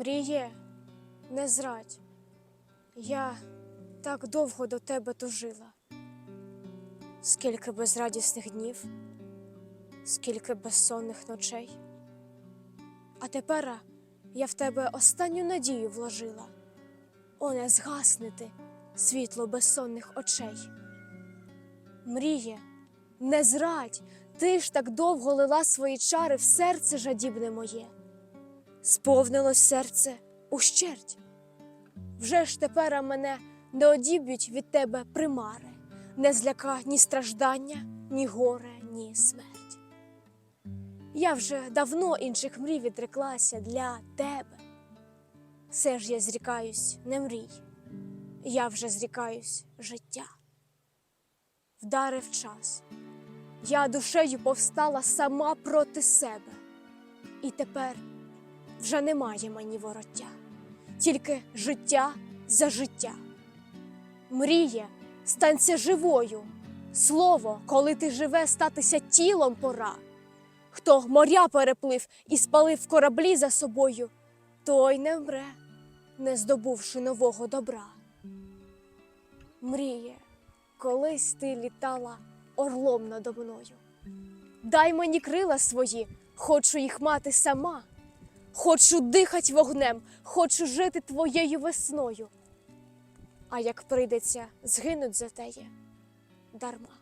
Мріє, не зрадь, я так довго до тебе тужила. Скільки безрадісних днів, скільки безсонних ночей. А тепер я в тебе останню надію вложила. О, не згаснити світло безсонних очей. Мріє, не зрадь, ти ж так довго лила свої чари в серце жадібне моє. Сповнилось серце ущерть. Вже ж тепер мене не одіб'ють від тебе примари, не зляка ні страждання, ні горе, ні смерть. Я вже давно інших мрій відреклася для тебе. Все ж я зрікаюсь, не мрій, я вже зрікаюсь життя. Вдарив час, я душею повстала сама проти себе, і тепер вже немає мені вороття, тільки життя за життя. Мріє, станься живою. Слово, коли ти живе, статися тілом пора. Хто моря переплив і спалив кораблі за собою, той не вмре, не здобувши нового добра. Мріє, колись ти літала орлом надо мною. Дай мені крила свої, хочу їх мати сама. Хочу дихать вогнем, хочу жити твоєю весною. А як прийдеться, згинуть за теє дарма.